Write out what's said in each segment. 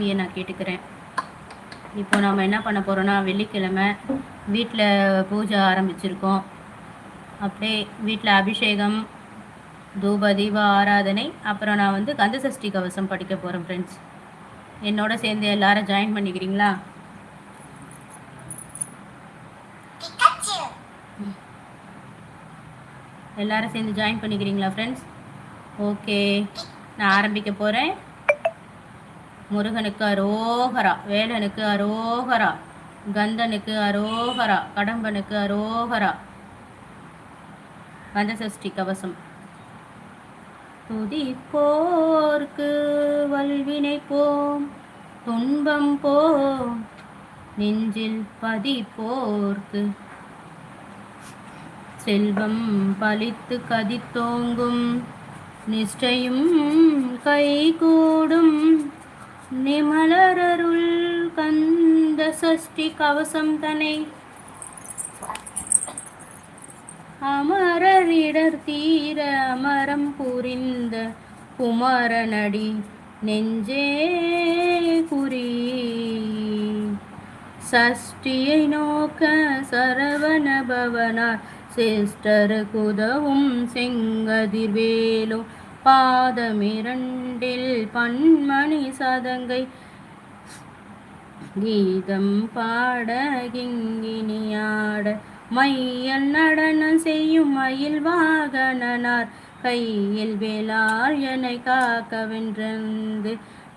சாமியை நான் கேட்டுக்கிறேன். இப்போ நாம் என்ன பண்ண போகிறோன்னா வெள்ளிக்கிழமை வீட்டில் பூஜை ஆரம்பிச்சிருக்கோம். அப்படியே வீட்டில் அபிஷேகம் தூப தீப ஆராதனை அப்புறம் நான் வந்து கந்தசஷ்டி கவசம் படிக்க போகிறேன் ஃப்ரெண்ட்ஸ் என்னோட சேர்ந்து எல்லாரும் ஜாயின் பண்ணிக்கிறீங்களா? எல்லாரும் சேர்ந்து ஜாயின் பண்ணிக்கிறீங்களா ஃப்ரெண்ட்ஸ் ஓகே நான் ஆரம்பிக்க போகிறேன் முருகனுக்கு அரோகரா வேலனுக்கு அரோகரா கந்தனுக்கு அரோகரா கடம்பனுக்கு அரோகரா. கந்தசஷ்டி கவசம். துதிப்போர்க்கு வல்வினை போம் துன்பம் போம் நெஞ்சில் பதிப்போர்க்கு. செல்வம் பலித்து கதித்தோங்கும் நிஷ்டையும் கைகூடும். நிமலரருள் கந்த சஷ்டி கவசம் தனை. அமரரிடர் தீர அமரம் புரிந்த குமரனடி நெஞ்சே குறி. சஷ்டியை நோக்க சரவண பவனார் சிஸ்டர் குதவும் செங்கதிர்வேலும் பாதமிரண்டில் பன்மணி சதங்கை. கீதம் பாட கிங்கினியாட மையல் நடனம் செய்யும் மயில் வாகனனார். கையில் வேளார் என்னை காக்க வென்றிருந்து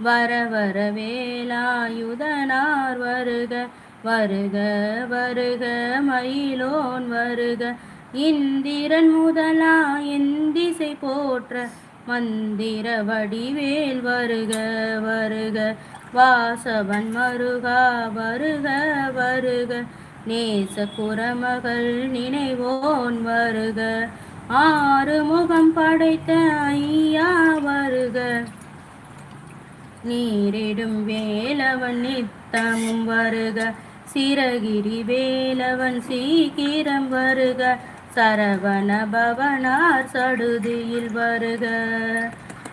வர வர வேலாயுதனார் வருக வருக வருக மயிலோன் வருக. இந்திரன் முதலா எந்திசை போற்ற மந்திர வடிவேல் வருக வருக. வாசவன் மருகா வருக வருக. நேச குரமகள் நினைவோன் வருக. ஆறு முகம் படைத்த ஐயா வருக. நீரிடும் வேலவன் நித்தமும் வருக. சிறகிரி வேலவன் சீக்கிரம் வருக. சரவண பவனார் சடுதியில் வருக.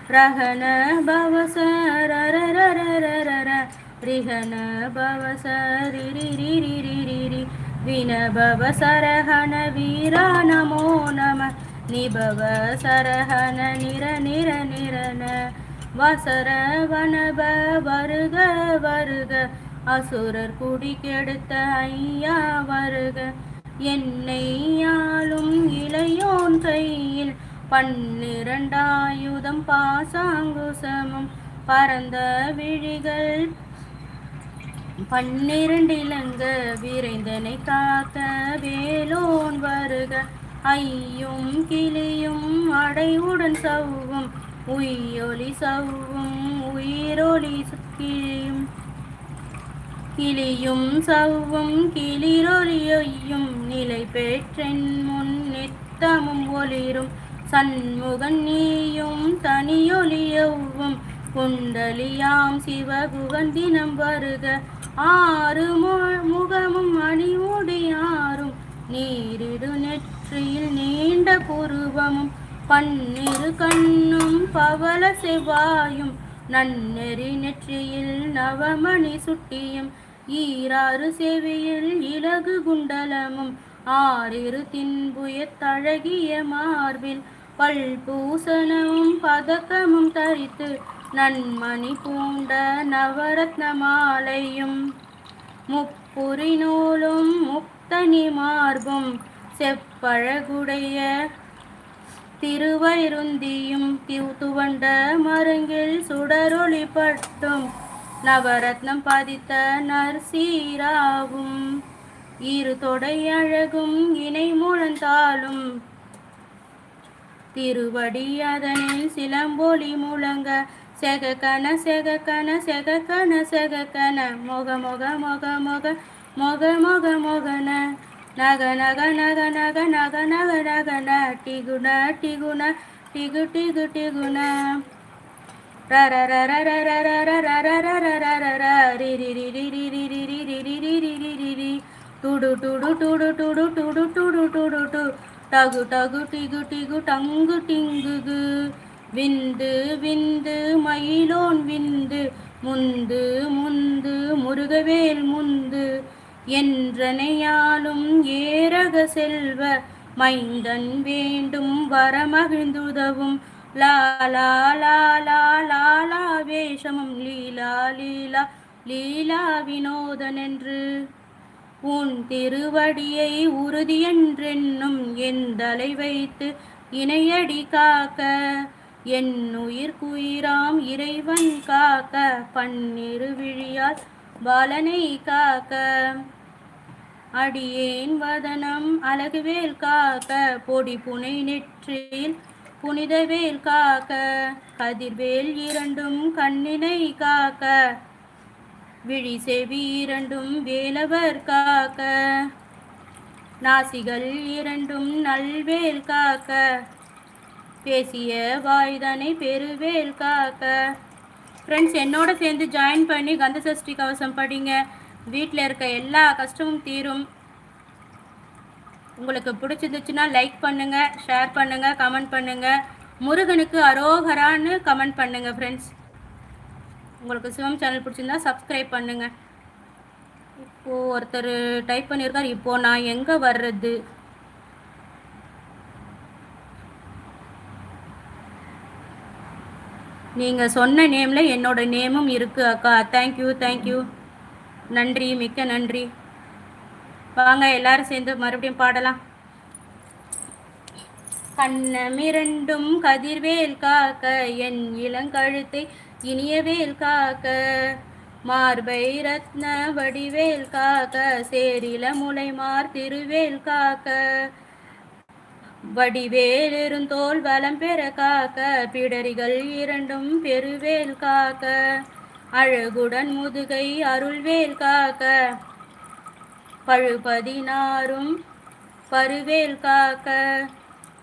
ரகன பவசரரரரரர ரிகன பவசரிரிரிரிரிரி வினபவ சரஹன வீரா நமோ நம. நிபவ சரஹன நிர நிர நிரன வசரவனப வருக வருக. அசுரர் குடி கெடுத்த ஐயா வருக. என்னை ஆளும் இளையோன் கையில் பன்னிரண்டாயுதம் பாசாங்குசமும் பரந்த விழிகள் பன்னிரண்டிலங்க விரைந்தனை காக்க வேலோன் வருக. ஐயும் கிளியும் அடைவுடன் சவ்வும் உயிரொலி சவ்வும் உயிரொலி கிளியும் கிளியும் சவ்வும் கிளிரொலியொய்யும் நிலை பெற்றென் முன் நித்தமும் ஒளிரும். சண்முகன் நீயும் தனியொலியவும் குண்டலியாம் சிவகுகன் தினம் வருக. ஆறு முகமும் அணிமுடியாரும் நீரிடு நெற்றியில் நீண்ட புருவமும் பன்னிரு கண்ணும் பவள செவ்வாயும். நன்னெறி நெற்றியில் நவமணி சுட்டியும். ஈராறு செவியில் இலகு குண்டலமும் ஆறிரு தின்புயத்தழகிய மார்பில் பல்பூசணமும் பதக்கமும் தரித்து நன்மணி பூண்ட நவரத்ன மாலையும் முப்புரி நூலும் முக்தனி மார்பும் செப்பழகுடைய திருவருந்தியும் திவ் துவண்ட மருங்கில் சுடரொளி பட்டும். நவரத்னம் பதித்த நர்சீராவும் இரு தொடை அழகும் இணை முழந்தாலும். திருவடி அதனில் சிலம்பொலி முழங்க செகக்கன செகக்கன செகக்கன செகக்கன மொக மொக மொக மொக மொக மொக மொகன. நக நக நக நக நக நக நகன டிகுண டிகுண டிகு டிகு டிகுண டுடு டுடு டுடு டுடு டுடு டுடு டுடு டு டகு டகு டிகு டிகு டங்கு டிங்குகு விந்து விந்து மயிலோன் விந்து முந்து முந்து முருகவேல் முந்து என்றனையாலும் ஏரக செல்வ மைந்தன் வேண்டும் வரமகிழ்ந்துதவும் லாலா லாலா வேஷமும் லீலா லீலா லீலா வினோதன் என்று உன் திருவடியை உறுதியென்றென்னும் எந்தலை வைத்து இணையடி காக்க. என் உயிர் குயிராம் இறைவன் காக்க. பன்னிரு விழியால் பாலனை காக்க. அடியேன் வதனம் அழகுவேல் காக்க. பொடி புனை நெற்றில் புனிதவேல் காக்க கதிர்வேல் இரண்டும் கண்ணினை காக்க. விழி செவி இரண்டும் வேலவர் காக்க. நாசிகள் இரண்டும் நல்வேல் காக்க. பேசிய வாய்தனை பெருவேல் காக்க. ஃப்ரெண்ட்ஸ் என்னோட சேர்ந்து ஜாயின் பண்ணி கந்த சஷ்டி கவசம் படிங்க. வீட்டில் இருக்க எல்லா கஷ்டமும் தீரும். உங்களுக்கு பிடிச்சிருந்துச்சுன்னா லைக் பண்ணுங்கள் ஷேர் பண்ணுங்கள் கமெண்ட் பண்ணுங்கள் முருகனுக்கு அரோகரான்னு கமெண்ட் பண்ணுங்கள் ஃப்ரெண்ட்ஸ் உங்களுக்கு சிவம் சேனல் பிடிச்சிருந்தா சப்ஸ்கிரைப் பண்ணுங்கள் இப்போது ஒருத்தர் டைப் பண்ணியிருக்கார் இப்போது நான் எங்கே வர்றது? நீங்கள் சொன்ன நேமில் என்னோட நேமும் இருக்குது அக்கா. தேங்க்யூ தேங்க்யூ நன்றி மிக்க நன்றி. வாங்க எல்லாரும் சேர்ந்து மறுபடியும் பாடலாம். கண்ணமிரண்டும் கதிர்வேல் காக்க என் இளங்கழுத்தை இனியவேல் காக்க மார்பை ரத்ன வடிவேல் காக்க சேரில முளைமார் திருவேல் காக்க வடிவேல் இருந்தோல் வலம் பெற காக்க பிடரிகள் இரண்டும் பெருவேல் காக்க அழகுடன் முதுகை அருள்வேல் காக்க பழுபதினாரும் பருவேல் காக்க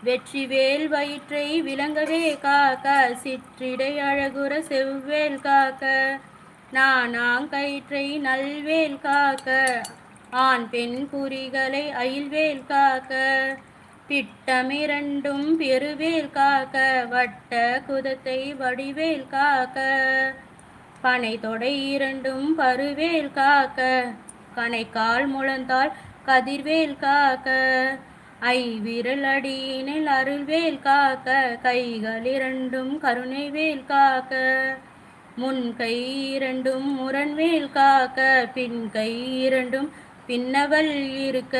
வெற்றிவேல் வயிற்றை விளங்கவே காக்க சிற்றிடை அழகுற செவ்வேல் காக்க நானாங்கயிற்றை நல்வேல் காக்க ஆண் பெண் குறிகளை அயில்வேல் காக்க பிட்டமிரண்டும் பெருவேல் காக்க வட்ட குதத்தை வடிவேல் காக்க பனை தொடை இரண்டும் பருவேல் காக்க கனைக்கால் முழந்தால் கதிர்வேல் காக்க. ஐ விரலடியினில் அருள்வேல் காக்க. கைகள் இரண்டும் கருணை வேல் காக்க. முன் கை இரண்டும் முரண்வேல் காக்க. பின் கை இரண்டும் பின்னவல் இருக்க.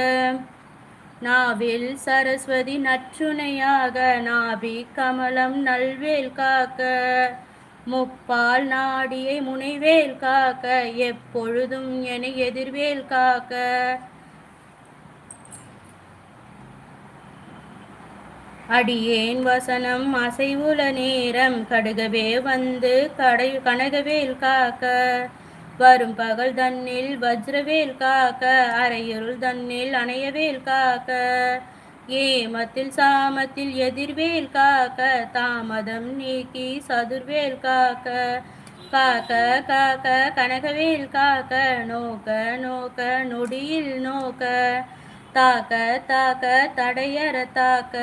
நாவில் சரஸ்வதி நற்றுணையாக. நாபி கமலம் நல்வேல் காக்க. முப்பால் நாடியை முனைவேல் காக்க எப்பொழுதும் என எதிர்வேல் காக்க. அடியேன் வசனம் அசைவுல நேரம் கடுகவே வந்து கடை கனகவேல் காக்க. வரும் பகல் தன்னில் வஜ்ரவேல் காக்க அரையுருள் தன்னில் அணையவேல் காக்க. ஏமத்தில் சாமத்தில் எதிர்வேல் காக்க தாமதம் நீக்கி சதுர்வேல் காக்க காக்க காக்க கனகவேல் காக்க நோக்க நோக்க நொடியில் நோக்க தாக்க தாக்க தடையற தாக்க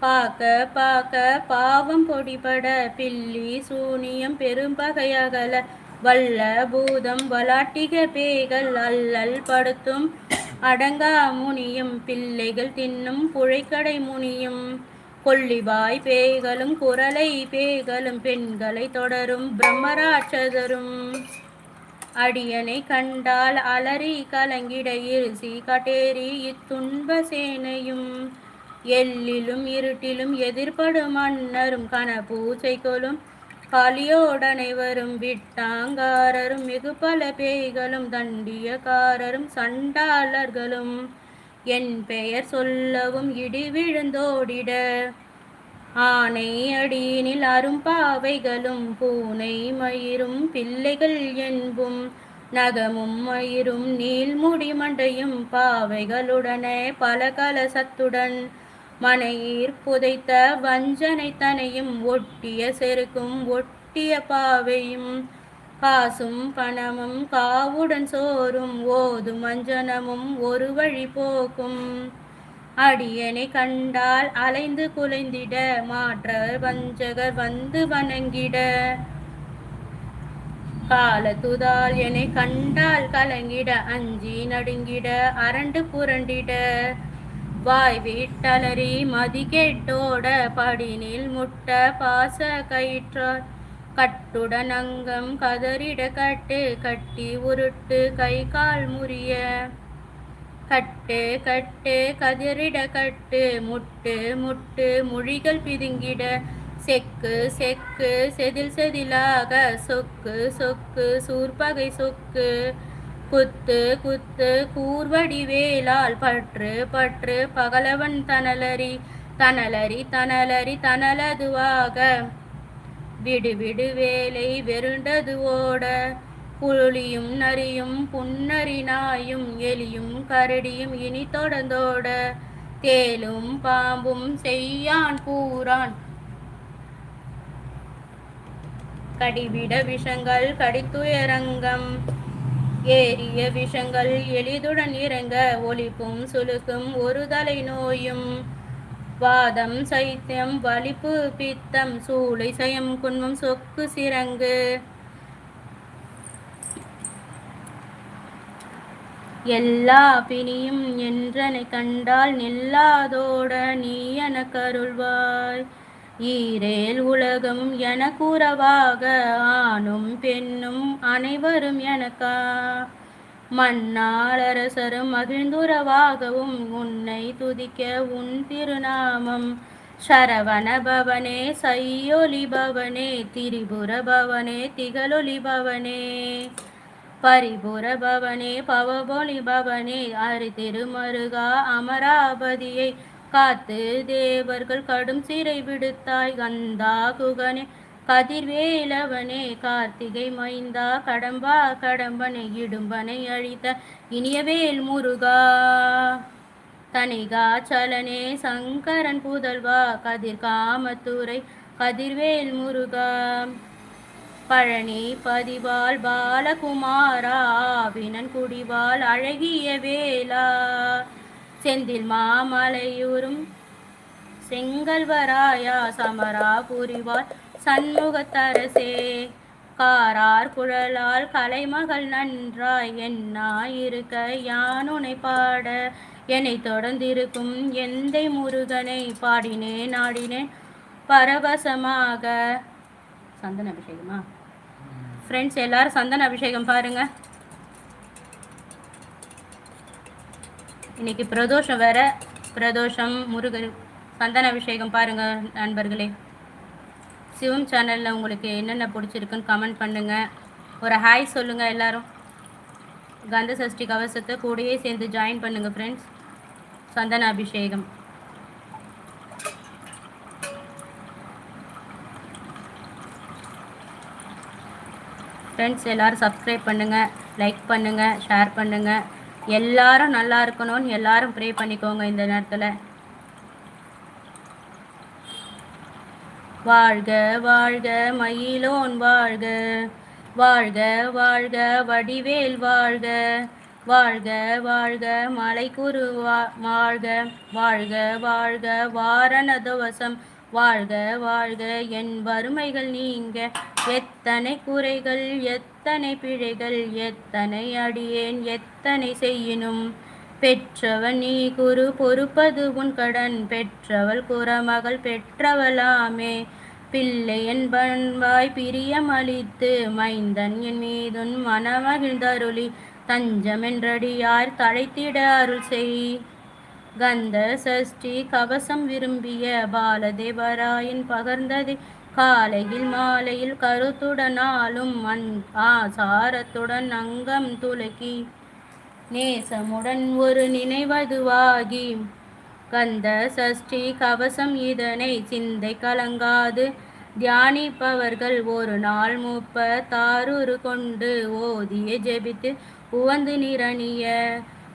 பாக்க பாக்க பாவம் பொடிபட பில்லி சூனியம் பெரும்பகையகல வல்ல பூதம் வலாட்டிக பேய்கள் அல்லல் படுத்தும் அடங்கா முனியும் பிள்ளைகள் தின்னும் புழைக்கடை முனியும். கொல்லிவாய் பேய்களும் குரலை பேய்களும் பெண்களை தொடரும் பிரம்மராட்சதரும். அடியனை கண்டால் அலறி கலங்கிட இருசி கட்டேரி இத்துன்ப சேனையும். எல்லிலும் இருட்டிலும் எதிர்படும் மன்னரும் கன பூசைகளும் கலியோடனைவரும் விட்டாங்காரரும் மிகு பல பேய்களும் தண்டியக்காரரும் சண்டாளர்களும். என் பெயர் சொல்லவும் இடி விழுந்தோடிட. ஆனை அடியினில் அரும்பாவைகளும் பூனை மயிரும் பிள்ளைகள் என்பும் நகமும் மயிரும் நீள்முடி மண்டையும் பாவைகளுடனே பல கலசத்துடன் மனையீர் புதைத்த வஞ்சனை தனையும் ஒட்டிய செருக்கும் ஒட்டிய பாவையும் காசும் பணமும் காவுடன் சோறும் ஓதும் மஞ்சனமும் ஒரு வழி போக்கும். அடியனை கண்டால் அலைந்து குலைந்திட மாற்றர் வஞ்சகர் வந்து வணங்கிட. காலத்துதால் என்னை கண்டால் கலங்கிட அஞ்சி நடுங்கிட அரண்டு புரண்டிட. வாய் வீட்டலறி மதி கேட்டோட படினில் முட்ட பாச கயிற்றார். கட்டுடன் அங்கம் கதறிட கட்டு கட்டி உருட்டு கை கால் முறிய. கட்டு கட்டு கதறிட கட்டு முட்டு முட்டு மொழிகள் பிதுங்கிட. செக்கு செக்கு செதில் செதிலாக சொக்கு சொக்கு சூர்பகை சொக்கு. குத்து குத்து கூர்வடி வேலால் பற்று பற்று பகலவன் தனலரி தனலரி தனலரி தனலதுவாக. விடு விடு வேலை வெருண்டது ஓட. புலியும் நரியும் புன்னரி நாயும் எலியும் கரடியும் இனி தொடர்ந்தோட. தேலும் பாம்பும் செய்யான் கூறான். கடிவிட விஷங்கள் கடித்துயரங்கம். ஏறிய விஷங்கள் எளிதுடன் இறங்க ஒழிப்பும் சுலுக்கும் ஒரு தலை நோயும். வாதம் சைத்தியம் வலிப்பு பித்தம் சூளை சயம் குன்மம் சொக்கு சிறங்கு. எல்லா பிணியும் என்றனை கண்டால் நில்லாதோட நீ என கருள்வாய். ஈரேல் உலகம் என கூறவாக ஆணும் பெண்ணும் அனைவரும் எனக்கா. மன்னாளரசரும் மகிழ்ந்துறவாகவும் உன்னை துதிக்க உன் திருநாமம். சரவண பவனே சையொலி பவனே திரிபுர பவனே திகழொலி பவனே. பரிபுர பவனே பவபொலி பவனே அரு திருமருகா அமராபதியை காத்து தேவர்கள் கடும் சிறை விடுத்தாய் கந்தா குகனே. கதிர்வேலவனே கார்த்திகை மைந்தா கடம்பா கடம்பனை இடும்பனை அழித்த இனியவேல் முருகா. தனிகா சலனே சங்கரன் புதல்வா கதிர் காமத்துரை கதிர்வேல் முருகா. பழனி பதிவால் பாலகுமாரா வினன் குடிவால் அழகிய வேலா செந்தில் மாமலையூரும் செங்கல்வராயா சமரா புரிவார் சண்முகத்தரசே காரார் குழலால் கலைமகள் நன்றாய் என்னா இருக்க யானுனை பாட? என்னை தொடர்ந்திருக்கும் எந்தை முருகனை பாடினேன் நாடினேன் பரவசமாக. சந்தன அபிஷேகமா? ஃப்ரெண்ட்ஸ் எல்லாரும் சந்தன அபிஷேகம் பாருங்க. இன்னைக்கு பிரதோஷம் வேற. பிரதோஷம் முருகன் சந்தன அபிஷேகம் பாருங்க நண்பர்களே. சிவம் சேனலில் உங்களுக்கு என்னென்ன பிடிச்சிருக்குன்னு கமெண்ட் பண்ணுங்கள் ஒரு ஹாய் சொல்லுங்கள் எல்லாரும். கந்த சஷ்டி கவசத்தை கூடயே சேர்ந்து ஜாயின் பண்ணுங்கள் ஃப்ரெண்ட்ஸ் சந்தன அபிஷேகம் ஃப்ரெண்ட்ஸ் எல்லோரும் சப்ஸ்கிரைப் பண்ணுங்கள் லைக் பண்ணுங்கள் ஷேர் பண்ணுங்கள் எல்லாரும் நல்லா இருக்கணும்னு எல்லாரும் ப்ரே பண்ணிக்கோங்க இந்த நேரத்தில். வாழ்க வாழ்க மயிலோன் வாழ்க. வாழ்க வாழ்க வடிவேல் வாழ்க. வாழ்க வாழ்க மலைக்குரு வாழ்க வாழ்க. வாழ்க வாழ்க வாரணதவசம். வாழ்க வாழ்க என் வறுமைகள் நீங்க. எத்தனை குறைகள் எத்தனை பிழைகள் எத்தனை அடியேன் எத்தனை செய்யினும். பெற்றவன் நீ குரு பொறுப்பது உன் கடன். பெற்றவள் குறமகள் பெற்றவளாமே. பிள்ளை என்பன்பாய் பிரியம் அளித்து மைந்தன் என் மீதுன் மனமகிழ்ந்தருளி. தஞ்சமென்றடியார் தழைத்திட அருள் செய். கந்த சஷ்டி கவசம் விரும்பிய பாலதேவராயன் பகர்ந்தது. காலையில் மாலையில் கருத்துடனாலும் அன் ஆசாரத்துடன் அங்கம் துலக்கி. நேசமுடன் ஒரு நினைவதுவாகி. கந்த சஷ்டி கவசம் இதனை சிந்தை கலங்காது. தியானிப்பவர்கள் ஒரு நாள் முப்ப தாரூறு கொண்டு ஓதிய ஜெபித்து உவந்து நிரணிய.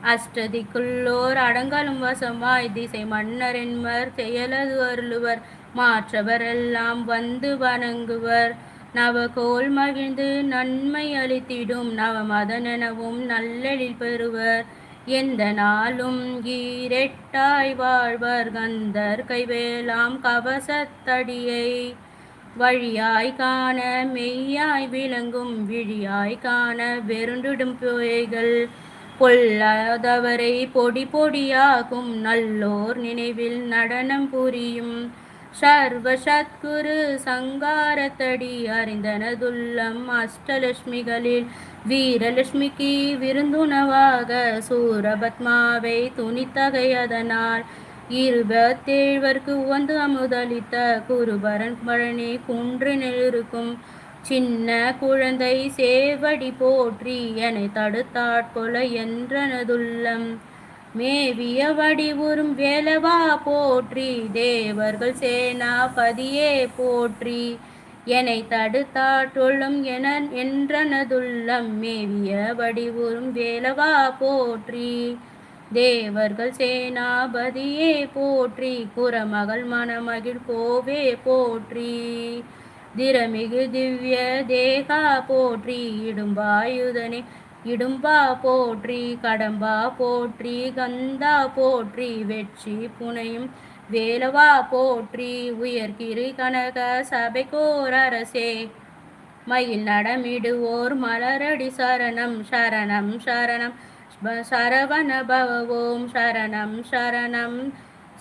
அஷ்டதிக்குள்ளோர் அடங்கலும் வசமாய் திசை மன்னரென்மர் செயலது அருளுவர் மாற்றவரெல்லாம் வந்து வணங்குவர். நவகோல் மகிழ்ந்து நன்மை அளித்திடும் நவமதனெனவும் நல்லெழில் பெறுவர். எந்த நாளும் ஈரெட்டாய் வாழ்வர் கந்தர் கைவேலாம் கவசத்தடியை. வழியாய் காண மெய்யாய் விளங்கும் விழியாய் காண வெருண்டிடும் புயைகள். பொல்லாதவரை பொடி பொடியாகும் நல்லோர் நினைவில் நடனம் புரியும். சர்வ சத்குரு சங்காரத்தடி அறிந்தனதுள்ளம் அஷ்டலட்சுமிகளில் வீரலட்சுமிக்கு விருந்துணவாக சூரபத்மாவை துணித்தகையதனால் இருபத்தேழ்வர்க்கு உவந்து அமுதளித்த குருபரன் பழனி குன்றினில் இருக்கும் சின்ன குழந்தை சேவடி போற்றி என தடுத்தாட்கொல என்றனதுள்ளம். மேவிய வடிவுறும் வேலவா போற்றி தேவர்கள் சேனாபதியே போற்றி. என்னை தடுத்தாட்டொள்ளும் என என்றனதுள்ளம். மேவிய வடிவுறும் வேலவா போற்றி தேவர்கள் சேனாபதியே போற்றி. குரமகள் மணமகிழ் கோவே போற்றி. திரமிகு திவ்ய தேகா போற்றி இடும்பாயுதனே இடும்பா போற்றி கடம்பா போற்றி கந்தா போற்றி வெற்றி புனையும் வேலவா போற்றி உயர்கிரு கனக சபைக்கோர் அரசே. மயில் நடமிடுவோர் மலரடி சரணம் சரணம் சரணம். சரவண பவவோம் சரணம் சரணம்.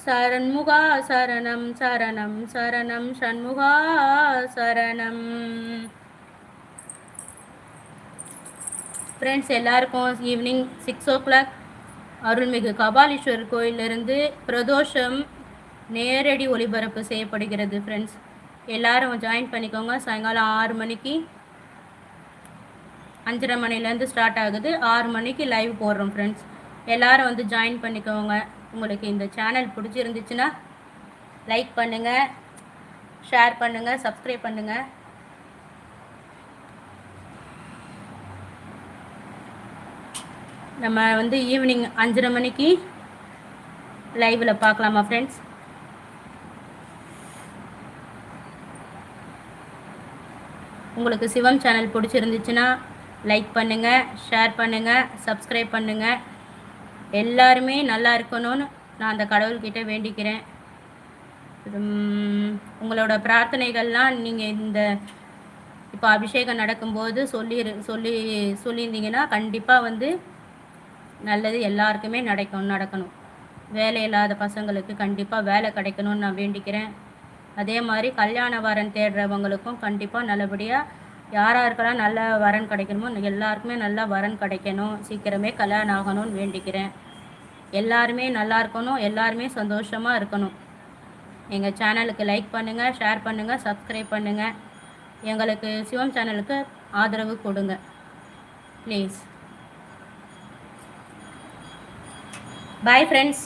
சரண்முகா சரணம் சரணம் சரணம் சண்முகா சரணம். ஃப்ரெண்ட்ஸ் எல்லாருக்கும் ஈவினிங் சிக்ஸ் ஓ கிளாக் அருள்மிகு கபாலீஸ்வரர் கோயிலிருந்து பிரதோஷம் நேரடி ஒளிபரப்பு செய்யப்படுகிறது ஃப்ரெண்ட்ஸ் எல்லாரும் ஜாயின் பண்ணிக்கோங்க. சாயங்காலம் ஆறு மணிக்கு அஞ்சரை மணிலேருந்து ஸ்டார்ட் ஆகுது. ஆறு மணிக்கு லைவ் போடுறோம் ஃப்ரெண்ட்ஸ் எல்லோரும் வந்து ஜாயின் பண்ணிக்கோங்க. உங்களுக்கு இந்த சேனல் பிடிச்சிருந்துச்சுன்னா லைக் பண்ணுங்கள் ஷேர் பண்ணுங்கள் சப்ஸ்கிரைப் பண்ணுங்கள் நம்ம வந்து ஈவினிங் அஞ்சரை மணிக்கு லைவில் பார்க்கலாமா ஃப்ரெண்ட்ஸ் உங்களுக்கு சிவம் சேனல் பிடிச்சிருந்துச்சுன்னா லைக் பண்ணுங்கள் ஷேர் பண்ணுங்கள் சப்ஸ்கிரைப் பண்ணுங்கள் எல்லாருமே நல்லா இருக்கணும்னு நான் அந்த கடவுள்கிட்ட வேண்டிக்கிறேன். உங்களோட பிரார்த்தனைகள்லாம் நீங்கள் இந்த இப்போ அபிஷேகம் நடக்கும்போது சொல்லி சொல்லி சொல்லியிருந்தீங்கன்னா கண்டிப்பாக வந்து நல்லது எல்லாருக்குமே நடக்கும் நடக்கணும். வேலை இல்லாத பசங்களுக்கு கண்டிப்பாக வேலை கிடைக்கணும்னு நான் வேண்டிக்கிறேன். அதே மாதிரி கல்யாண வாரன் தேடுறவங்களுக்கும் கண்டிப்பாக நல்லபடியாக யாராருக்கெல்லாம் நல்ல வரன் கிடைக்கணுமோ எல்லாருக்குமே நல்லா வரன் கிடைக்கணும். சீக்கிரமே கல்யாணம் ஆகணும்னு வேண்டிக்கிறேன். எல்லாருமே நல்லா இருக்கணும் எல்லாருமே சந்தோஷமாக இருக்கணும். எங்கள் சேனலுக்கு லைக் பண்ணுங்கள் ஷேர் பண்ணுங்கள் சப்ஸ்கிரைப் பண்ணுங்கள் எங்களுக்கு சிவம் சேனலுக்கு ஆதரவு கொடுங்க. ப்ளீஸ். Bye friends.